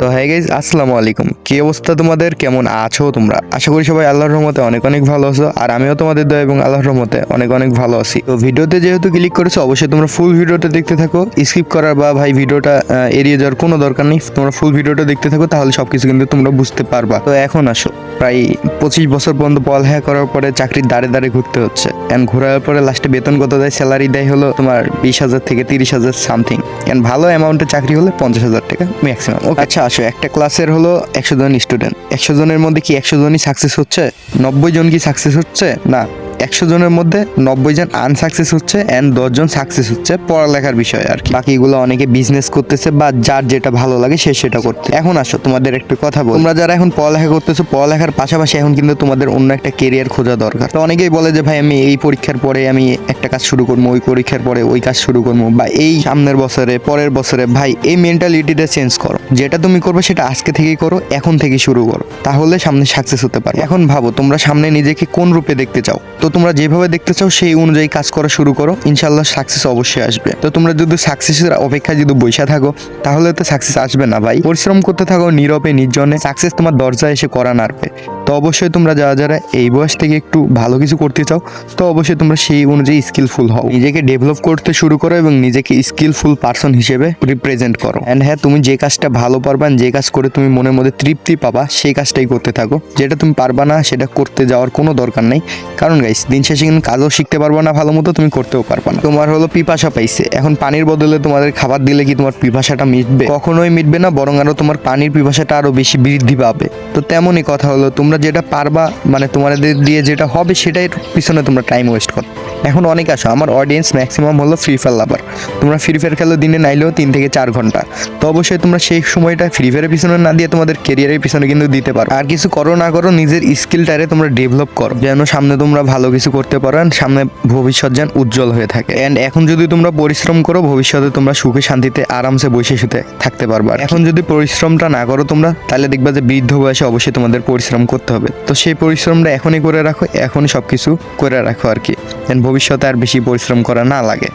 তো হ্যাঁ গাইজ আসসালামু আলাইকুম। কি অবস্থা তোমাদের? কেমন আছো তোমরা? আশা করি সবাই আল্লাহর রহমতে অনেক অনেক ভালো আছো, আর আমিও তোমাদের দয়া এবং আল্লাহর রহমতে অনেক অনেক ভালো আছি। তো ভিডিওতে যেহেতু ক্লিক করেছ, অবশ্যই তোমরা ফুল ভিডিওটা দেখতে থাকো। স্কিপ করার বা ভাই ভিডিওটা এড়িয়ে যাওয়ার কোনো দরকার নেই। তোমরা ফুল ভিডিওটা দেখতে থাকো, তাহলে সব কিছু কিন্তু তোমরা বুঝতে পারবা। তো এখন আসো। প্রায় পঁচিশ বছর পর্যন্ত পড়ালেখা করার পরে চাকরির দাঁড়ে দাঁড়ে ঘুরতে হচ্ছে। এন্ড ঘোরার পরে লাস্টে বেতন কত দেয়? স্যালারি দেয় হলো তোমার বিশ হাজার থেকে তিরিশ হাজার সামথিং এন্ড ভালো অ্যামাউন্টে চাকরি হলে পঞ্চাশ হাজার টাকা ম্যাক্সিমাম আচ্ছা আসো, একটা ক্লাসের হলো একশো জন স্টুডেন্ট। একশো জনের মধ্যে কি একশো জনই সাকসেস হচ্ছে? নব্বই জন কি সাকসেস হচ্ছে? না। একশো জনের মধ্যে নব্বই জন আনসাকসেস হচ্ছে অ্যান্ড দশজন সাকসেস হচ্ছে পড়ালেখার বিষয়ে আর কি। বাকিগুলো অনেকে বিজনেস করতেছে বা যার যেটা ভালো লাগে সে সেটা করতে। এখন আসো, তোমাদের একটু কথা বল। তোমরা যারা এখন পড়ালেখা করতেছো, পড়ালেখার পাশাপাশি এখন কিন্তু তোমাদের অন্য একটা কেরিয়ার খোঁজা দরকার। তো অনেকেই বলে যে, ভাই, আমি এই পরীক্ষার পরে আমি একটা কাজ শুরু করব, ওই পরীক্ষার পরে ওই কাজ শুরু করব বা এই সামনের বছরে, পরের বছরে। ভাই, এই মেন্টালিটিটা চেঞ্জ করো। যেটা তুমি করবে সেটা আজকে থেকেই করো, এখন থেকে শুরু করো। তাহলে সামনে সাকসেস হতে পারে। এখন ভাবো, তোমরা সামনে নিজেকে কোন রূপে দেখতে চাও? তো তোমরা যেভাবে দেখতে চাও, সেই অনুযায়ী কাজ করা শুরু করো। ইনশাল্লাহ সাকসেস অবশ্যই আসবে। তো তোমরা যদি সাকসেসের অপেক্ষায় যদি বৈশা থাকো, তাহলে তো সাকসেস আসবে না ভাই। পরিশ্রম করতে থাকো নীরবে, নির্জনে। সাকসেস তোমার দরজায় এসে করা নাড়বে। তো অবশ্যই তোমরা যারা যারা এই বয়স থেকে একটু ভালো কিছু করতে চাও, তো অবশ্যই তোমরা সেই অনুযায়ী স্কিলফুল হও। নিজেকে ডেভেলপ করতে শুরু করো এবং নিজেকে স্কিলফুল পার্সন হিসেবে রিপ্রেজেন্ট করো। অ্যান্ড হ্যাঁ তুমি যে কাজটা ভালো পারবা, যে কাজ করে তুমি মনের মধ্যে তৃপ্তি পাবা, সেই কাজটাই করতে থাকো। যেটা তুমি পারবা না, সেটা করতে যাওয়ার কোনো দরকার নেই। কারণ গাইস দিন শেষে কিন্তু কাজও শিখতে পারবা না, ভালো মতো তুমি করতেও পারবা না। তোমার হলো পিপাসা পাইছে। এখন পানির বদলে তোমাদের খাবার দিলে কি তোমার পিপাসাটা মিটবে? কখনোই মিটবে না, বরং আরও তোমার পানির পিপাসাটা আরও বেশি বৃদ্ধি পাবে। তো তেমনই কথা হলো, তোমরা যেটা পারবা মানে তোমাদের দিয়ে যেটা হবে, সেটাই পিছনে তোমরা টাইম ওয়েস্ট করো। এখন অনেক আসো আমার অডিয়েন্স ম্যাক্সিমাম হলো ফ্রি ফায়ার লাভার তোমরা ফ্রি ফায়ার খেলো দিনে নাইলেও তিন থেকে চার ঘণ্টা। তো অবশ্যই তোমরা সেই সময়টা ফ্রি ফায়ারের পিছনে না দিয়ে তোমাদের কেরিয়ারের পিছনে কিন্তু দিতে পারো। আর কিছু করো না করো, নিজের স্কিলটারে তোমরা ডেভেলপ করো। যেন সামনে তোমরা ভালো কিছু করতে পারো and সামনে ভবিষ্যৎ যেন উজ্জ্বল হয়ে থাকে। অ্যান্ড এখন যদি তোমরা পরিশ্রম করো, ভবিষ্যতে তোমরা সুখে শান্তিতে আরামসে বসে শুতে থাকতে পারবা। এখন যদি পরিশ্রমটা না করো তোমরা, তাহলে দেখবা যে বৃদ্ধ বয়সে অবশ্যই তোমাদের পরিশ্রম করতে হবে। তো সেই পরিশ্রমটা এখনই করে রাখো, এখনই সব কিছু করে রাখো আর কি। যেন ভবিষ্যতে আর বেশি পরিশ্রম করা না লাগে।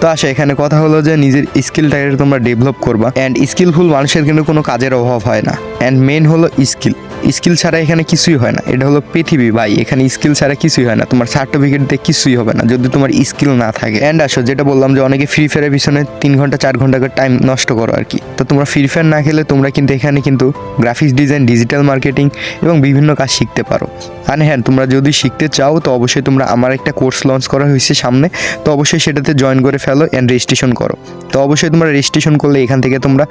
তো আসে, এখানে কথা হলো যে নিজের স্কিলটাকে তোমরা ডেভেলপ করবা। অ্যান্ড স্কিলফুল মানুষের কিন্তু কোনো কাজের অভাব হয় না। অ্যান্ড মেন হলো স্কিল স্কিল ছাড়া এখানে কিছুই হয় না। এটা হলো পৃথিবী ভাই। এখানে স্কিল ছাড়া কিছুই হয় না। তোমার সার্টিফিকেট দিয়ে কিছুই হবে না, যদি তোমার স্কিল না থাকে। অ্যান্ড আসো, যেটা বললাম যে অনেকে ফ্রি ফায়ারের পিছনে তিন ঘণ্টা, চার ঘণ্টা করে টাইম নষ্ট করো আর কি। তো তোমরা ফ্রি ফায়ার না খেলে তোমরা কিন্তু এখানে কিন্তু গ্রাফিক্স ডিজাইন ডিজিটাল মার্কেটিং এবং বিভিন্ন কাজ শিখতে পারো। আর হ্যাঁ তোমরা যদি শিখতে চাও, তো অবশ্যই তোমরা আমার একটা কোর্স লঞ্চ করা হয়েছে সামনে। তো অবশ্যই সেটাতে জয়েন করে ফেলো অ্যান্ড রেজিস্ট্রেশন করো। তো অবশ্যই তোমরা রেজিস্ট্রেশন করলে এখান থেকে তোমরা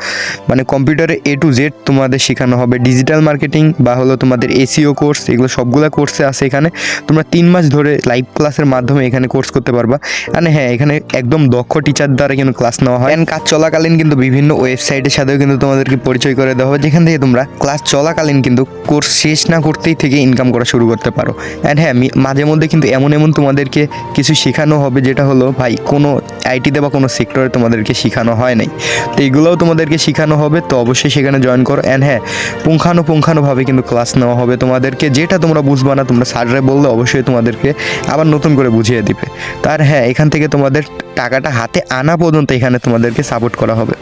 মানে কম্পিউটারে এ টু জেড তোমাদের শেখানো হবে ডিজিটাল মার্কেটিং বা হলো তোমাদের এসিও কোর্স এগুলো সবগুলো কোর্সে আছে এখানে। তোমরা তিন মাস ধরে লাইভ ক্লাসের মাধ্যমে এখানে কোর্স করতে পারবা। আর হ্যাঁ এখানে একদম দক্ষ টিচার দ্বারা কিন্তু ক্লাস নেওয়া হয়। কাজ চলাকালীন কিন্তু বিভিন্ন ওয়েবসাইটের সাথেও কিন্তু তোমাদেরকে পরিচয় করে দেওয়া হবে। যেখান থেকে তোমরা ক্লাস চলাকালীন কিন্তু কোর্স শেষ না করতেই থেকে ইনকাম করা শুরু করতে পারো। অ্যান্ড হ্যাঁ মাঝে মধ্যে কিন্তু এমন এমন তোমাদেরকে কিছু শেখানো হবে যেটা হলো, ভাই, কোনো আইটিতে বা কোনো সেক্টরে তোমাদেরকে শেখানো হয় নাই। তো এগুলোও তোমাদেরকে শেখানো হবে, তো অবশ্যই সেখানে জয়েন করো। অ্যান্ড হ্যাঁ পুঙ্খানুপুঙ্খানুভাবে কিন্তু ক্লাস নেওয়া হবে তোমাদেরকে। যেটা তোমরা বুঝবা না, তোমরা স্যাররা বললে অবশ্যই তোমাদেরকে আবার নতুন করে বুঝিয়ে দিবে। তার হ্যাঁ এখান থেকে তোমাদের টাকাটা হাতে আনা পর্যন্ত এখানে তোমাদেরকে সাপোর্ট করা হবে।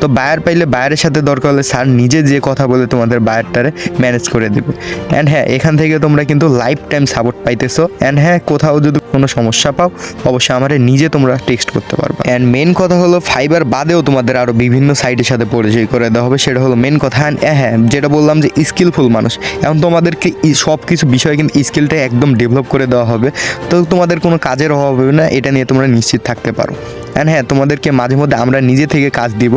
তো বায়ার পাইলে বায়ারের সাথে দরকার হলে স্যার নিজে যে কথা বলে তোমাদের বায়ারটারে ম্যানেজ করে দেবে। অ্যান্ড হ্যাঁ এখান থেকে তোমরা কিন্তু লাইফ টাইম সাপোর্ট পাইতেছো। অ্যান্ড হ্যাঁ কোথাও যদি কোনো সমস্যা পাও, অবশ্যই আমার নিজে তোমরা টেক্সট করতে পারবে। অ্যান্ড মেন কথা হলো ফাইবার বাদেও তোমাদের আরও বিভিন্ন সাইটের সাথে পরিচয় করে দেওয়া হবে। সেটা হলো মেন কথা অ্যান্ড হ্যাঁ যেটা বললাম যে স্কিলফুল মানুষ। এখন তোমাদেরকে সব কিছু বিষয়ে কিন্তু স্কিলটা একদম ডেভেলপ করে দেওয়া হবে। তো তোমাদের কোনো কাজের অভাব হবে না, এটা নিয়ে তোমরা নিশ্চিত থাকতে পারো। অ্যান্ড হ্যাঁ তোমাদেরকে মাঝে মধ্যে আমরা নিজে থেকে কাজ দিব।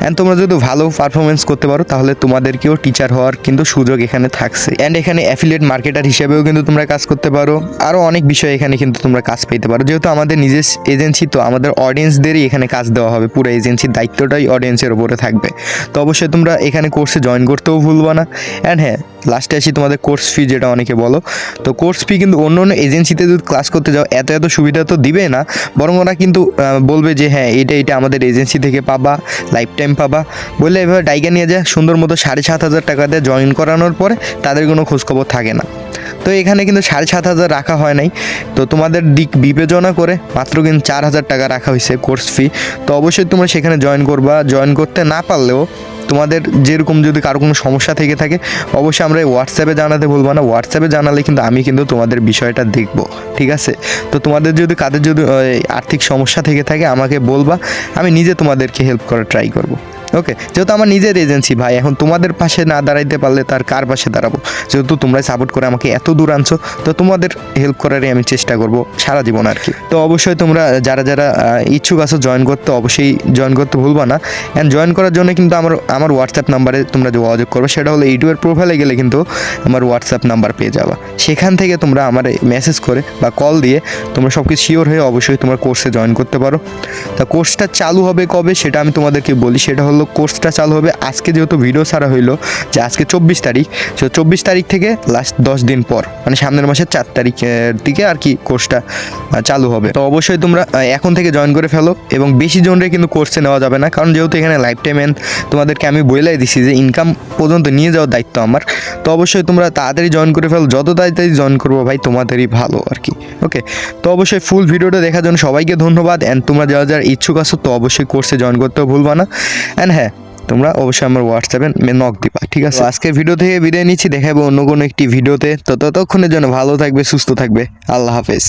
অ্যান্ড তোমরা যদি ভালো পারফরমেন্স করতে পারো, তাহলে তোমাদেরকেও টিচার হওয়ার কিন্তু সুযোগ এখানে থাকছে। অ্যান্ড এখানে অ্যাফিলিয়েট মার্কেটার হিসেবেও কিন্তু তোমরা কাজ করতে পারো। আরও অনেক বিষয় এখানে কিন্তু তোমরা কাজ পেতে পারো। যেহেতু আমাদের নিজের এজেন্সি তো আমাদের অডিয়েন্সদেরই এখানে কাজ দেওয়া হবে। পুরো এজেন্সির দায়িত্বটাই অডিয়েন্সের ওপরে থাকবে। তো অবশ্যই তোমরা এখানে কোর্সে জয়েন করতেও ভুলবা না। অ্যান্ড হ্যাঁ লাস্টে আসি তোমাদের কোর্স ফি যেটা অনেকে বলো। তো কোর্স ফি কিন্তু অন্য অন্য এজেন্সিতে যদি ক্লাস করতে যাও, এত এত সুবিধা তো দিবে না। বরং ওরা কিন্তু বলবে যে হ্যাঁ এটা এটা আমাদের এজেন্সি থেকে পাবা লাইফ টাইম পাবা। বললে এভাবে ডাইগা নিয়ে যায় সুন্দর মতো সাড়ে সাত হাজার টাকা দিয়ে জয়েন করানোর পরে তাদের কোনো খোঁজখবর থাকে না। তো এখানে কিন্তু সাড়ে সাত হাজার রাখা হয় নাই। তো তোমাদের দিক বিবেচনা করে মাত্র কিন্তু চার হাজার টাকা রাখা হয়েছে কোর্স ফি তো অবশ্যই তোমরা সেখানে জয়েন করবা। জয়েন করতে না পারলেও তোমাদের যেরকম যদি কারও কোনো সমস্যা থেকে থাকে, অবশ্যই আমরা হোয়াটসঅ্যাপে জানাতে বলব না। হোয়াটসঅ্যাপে জানালে কিন্তু আমি কিন্তু তোমাদের বিষয়টা দেখব, ঠিক আছে? তো তোমাদের যদি, কাদের যদি আর্থিক সমস্যা থেকে থাকে, আমাকে বলবা, আমি নিজে তোমাদেরকে হেল্প করার ট্রাই করব। ওকে যেহেতু আমার নিজের এজেন্সি ভাই, এখন তোমাদের পাশে না দাঁড়াইতে পারলে তার কার পাশে দাঁড়াবো? যেহেতু তোমরাই সাপোর্ট করে আমাকে এত দূর আনছো, তো তোমাদের হেল্প করারই আমি চেষ্টা করব সারা জীবন আর কি। তো অবশ্যই তোমরা যারা যারা ইচ্ছুক আছো জয়েন করতে, অবশ্যই জয়েন করতে ভুলবা না। অ্যান্ড জয়েন করার জন্য কিন্তু আমার আমার হোয়াটসঅ্যাপ নাম্বারে তোমরা যোগাযোগ করবে। সেটা হলো ইউটিউবের প্রোফাইলে গেলে কিন্তু আমার হোয়াটসঅ্যাপ নাম্বার পেয়ে যাবা। সেখান থেকে তোমরা আমার মেসেজ করে বা কল দিয়ে তোমরা সব কিছু শিওর হয়ে অবশ্যই তোমার কোর্সে জয়েন করতে পারো। তা কোর্সটা চালু হবে কবে সেটা আমি তোমাদেরকে বলি। সেটা হলো কোর্সটা চালু হবে। আজকে যেহেতু ভিডিও ছাড়া হইল, যে আজকে চব্বিশ তারিখ সো চব্বিশ তারিখ থেকে লাস্ট দশ দিন পর মানে সামনের মাসের চার তারিখের দিকে আর কি কোর্সটা চালু হবে। তো অবশ্যই তোমরা এখন থেকে জয়েন করে ফেলো এবং বেশি জনরে কিন্তু কোর্সে নেওয়া যাবে না। কারণ যেহেতু এখানে লাইফ টাইম এন্ড তোমাদেরকে আমি বইলাই দিছি যে ইনকাম পর্যন্ত নিয়ে যাওয়ার দায়িত্ব আমার। তো অবশ্যই তোমরা তাড়াতাড়ি জয়েন করে ফেলো, যত তাড়াতাড়ি জয়েন করব ভাই, তোমাদেরই ভালো আর কি। ওকে তো অবশ্যই ফুল ভিডিওটা দেখার জন্য সবাইকে ধন্যবাদ। অ্যান্ড তোমরা যারা যারা ইচ্ছুক আছো, তো অবশ্যই কোর্সে জয়েন করতেও ভুলবা না। অ্যান্ড হ্যাঁ তোমরা অবশ্যই আমার হোয়াটসঅ্যাপে নক দিবা, ঠিক আছে? আজকে ভিডিও থেকে বিদায় নিচ্ছি দেখাবো অন্য কোনো একটি ভিডিওতে তো ততক্ষণের জন্য ভালো থাকবে, সুস্থ থাকবে। আল্লাহ হাফেজ।